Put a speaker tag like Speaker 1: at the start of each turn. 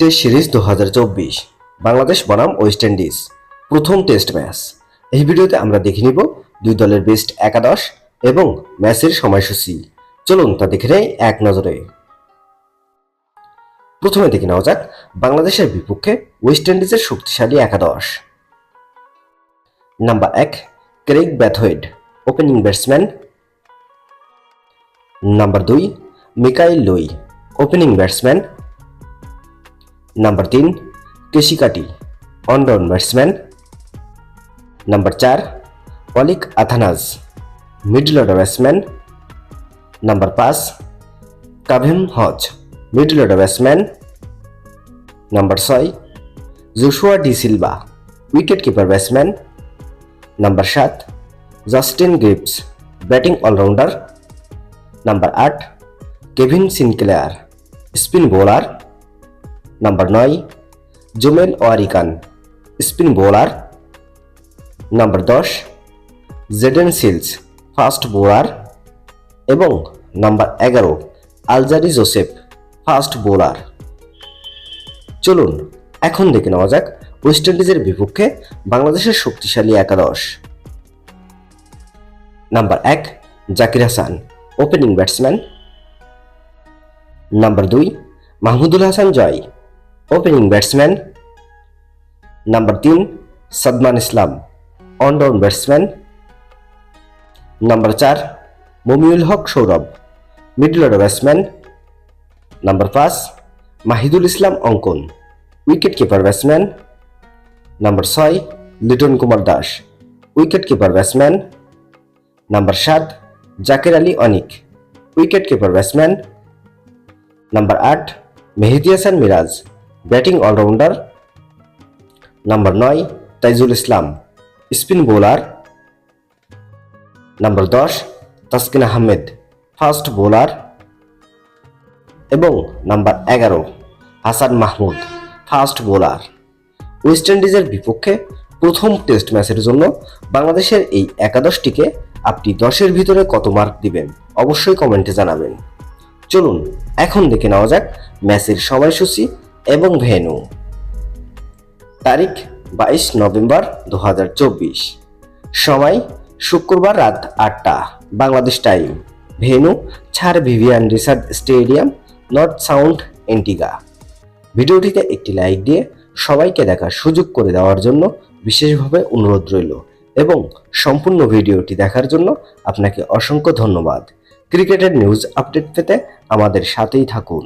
Speaker 1: Test series দু হাজার চব্বিশ। বাংলাদেশ বনাম ওয়েস্ট ইন্ডিজ। প্রথম টেস্ট ম্যাচ। এই ভিডিওতে আমরা দেখে নিব দুই দলের বেস্ট একাদশ এবং ম্যাচের সময়সূচি। চলুন তা দেখে নেই এক নজরে। প্রথমে দেখে নেওয়া যাক বাংলাদেশের বিপক্ষে ওয়েস্ট ইন্ডিজের শক্তিশালী একাদশ। নাম্বার এক, Craig Brathwaite opening batsman. Number দুই, Mikyle Louis, opening batsman. Number তিন কেশিকাটি অনডাউন ব্যাটসম্যান নাম্বার চার Alick Athanaze middle order batsman number পাঁচ Kavem Hodge middle order batsman number ছয় Joshua Da Silva wicket keeper batsman number সাত Justin Greaves batting allrounder number আট Kevin Sinclair spin bowler number নয় Jomel Warrican spin bowler number দশ Jayden Seales fast bowler এবং number এগারো Alzarri Joseph fast bowler চলুন, এখন দেখে নেওয়া যাক ওয়েস্ট ইন্ডিজের বিপক্ষে বাংলাদেশের শক্তিশালী একাদশ। নাম্বার এক Zakir Hasan opening batsman number দুই Mahmudul Hasan Joy opening batsman number তিন Shadman Islam one down batsman number চার Mominul Haque Sourav middle order batsman number পাঁচ Mahidul Islam Ankon wicket keeper batsman number ছয় Liton Kumar Das wicket keeper batsman number সাত Jaker Ali Anik wicket keeper batsman number আট Mehedi Hasan Miraz batting allrounder number নয়, Taijul Islam. Spin bowler number দশ, Taskin Ahmed. Fast bowler এবং number এগারো, Hasan Mahmud. Fast bowler. West ইন্ডিজের বিপক্ষে প্রথম test ম্যাচের জন্য বাংলাদেশের এই একাদশটিকে আপনি দশের ভিতরে কত মার্ক দিবেন? অবশ্যই কমেন্টে জানাবেন। চলুন, এখন দেখে নেওয়া যাক ম্যাচের সময়সূচি এবং ভেন্যু তারিখ বাইশ নভেম্বর দু হাজার চব্বিশ। সময় শুক্রবার রাত আটটা, Bangladesh time. Venue Sir Vivian Richards Stadium, North Sound Antigua. ভিডিওটিতে একটি লাইক দিয়ে সবাইকে দেখার সুযোগ করে দেওয়ার জন্য বিশেষভাবে অনুরোধ রইল এবং সম্পূর্ণ ভিডিওটি দেখার জন্য আপনাকে অসংখ্য ধন্যবাদ। ক্রিকেটের নিউজ আপডেট পেতে আমাদের সাথেই থাকুন।